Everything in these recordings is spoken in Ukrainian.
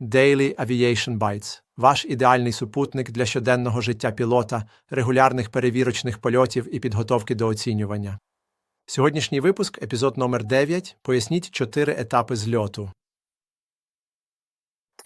Daily Aviation Bites – ваш ідеальний супутник для щоденного життя пілота, регулярних перевірочних польотів і підготовки до оцінювання. Сьогоднішній випуск, епізод номер 9, поясніть чотири етапи зльоту.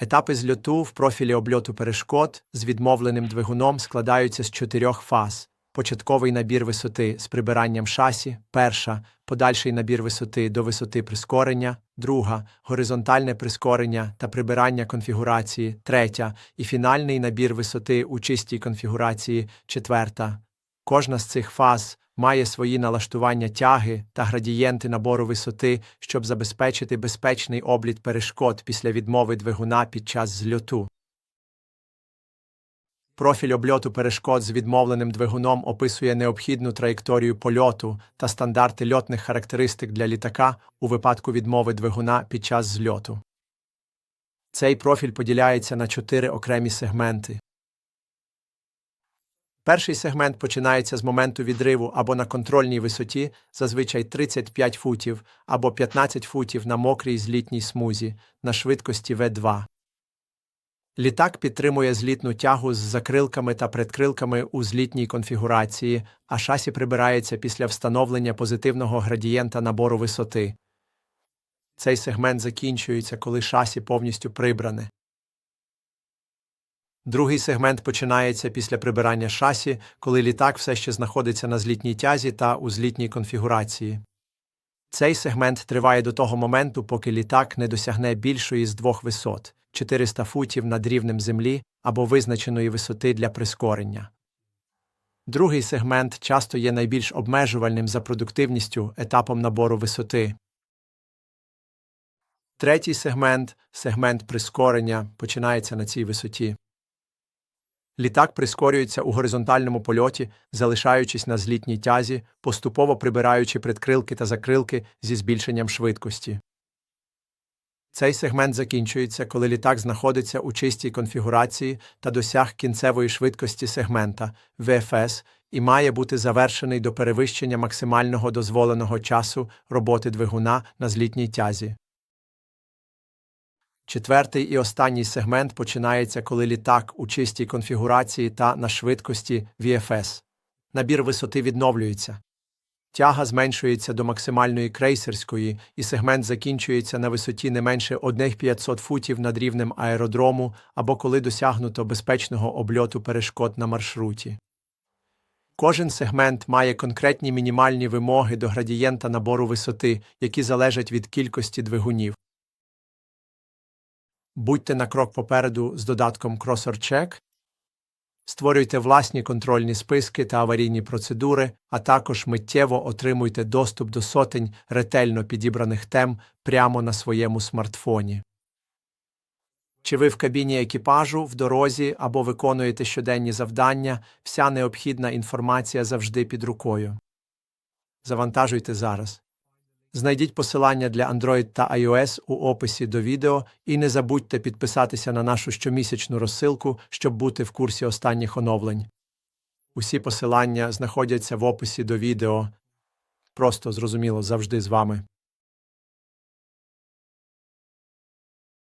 Етапи зльоту в профілі обльоту перешкод з відмовленим двигуном складаються з чотирьох фаз. Початковий набір висоти з прибиранням шасі, перша, подальший набір висоти до висоти прискорення, друга, горизонтальне прискорення та прибирання конфігурації, третя і фінальний набір висоти у чистій конфігурації, четверта. Кожна з цих фаз має свої налаштування тяги та градієнти набору висоти, щоб забезпечити безпечний обліт перешкод після відмови двигуна під час зльоту. Профіль обльоту перешкод з відмовленим двигуном описує необхідну траєкторію польоту та стандарти льотних характеристик для літака у випадку відмови двигуна під час зльоту. Цей профіль поділяється на чотири окремі сегменти. Перший сегмент починається з моменту відриву або на контрольній висоті, зазвичай 35 футів або 15 футів на мокрій злітній смузі на швидкості В2. Літак підтримує злітну тягу з закрилками та предкрилками у злітній конфігурації, а шасі прибирається після встановлення позитивного градієнта набору висоти. Цей сегмент закінчується, коли шасі повністю прибране. Другий сегмент починається після прибирання шасі, коли літак все ще знаходиться на злітній тязі та у злітній конфігурації. Цей сегмент триває до того моменту, поки літак не досягне більшої з двох висот 400 футів над рівнем землі або визначеної висоти для прискорення. Другий сегмент часто є найбільш обмежувальним за продуктивністю етапом набору висоти. Третій сегмент сегмент прискорення починається на цій висоті. Літак прискорюється у горизонтальному польоті, залишаючись на злітній тязі, поступово прибираючи предкрилки та закрилки зі збільшенням швидкості. Цей сегмент закінчується, коли літак знаходиться у чистій конфігурації та досяг кінцевої швидкості сегмента ВФС і має бути завершений до перевищення максимального дозволеного часу роботи двигуна на злітній тязі. Четвертий і останній сегмент починається, коли літак у чистій конфігурації та на швидкості VFS. Набір висоти відновлюється. Тяга зменшується до максимальної крейсерської, і сегмент закінчується на висоті не менше 1,500 футів над рівнем аеродрому або коли досягнуто безпечного обльоту перешкод на маршруті. Кожен сегмент має конкретні мінімальні вимоги до градієнта набору висоти, які залежать від кількості двигунів. Будьте на крок попереду з додатком Crosser Check, створюйте власні контрольні списки та аварійні процедури, а також миттєво отримуйте доступ до сотень ретельно підібраних тем прямо на своєму смартфоні. Чи ви в кабіні екіпажу, в дорозі або виконуєте щоденні завдання, вся необхідна інформація завжди під рукою. Завантажуйте зараз. Знайдіть посилання для Android та iOS у описі до відео і не забудьте підписатися на нашу щомісячну розсилку, щоб бути в курсі останніх оновлень. Усі посилання знаходяться в описі до відео. Просто зрозуміло завжди з вами.